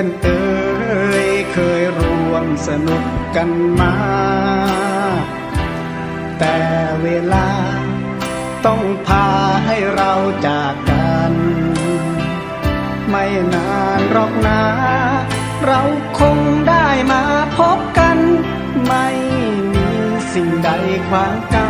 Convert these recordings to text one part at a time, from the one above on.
อ้เพื่อนเอ๋ยเคยร่วมสนุกกันมา แต่เวลาต้องพาให้เราจากกัน ไม่นานหรอกนะเราคงได้มาพบกัน ไม่มีสิ่งใดขวางกัน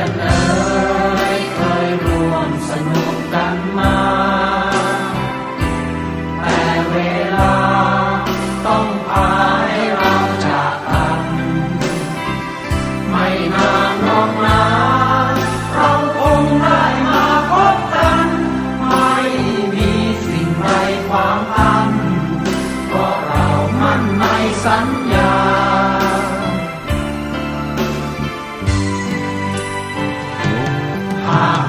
พื่เคยรวมสนุกกันมา แต่เวลาต้องพาให้เราจากัน ไม่นานหรกนะเราคงได้มาพบกัน ไม่มีสิ่งไรความอันเพราะเราม่สัญญา 아멘.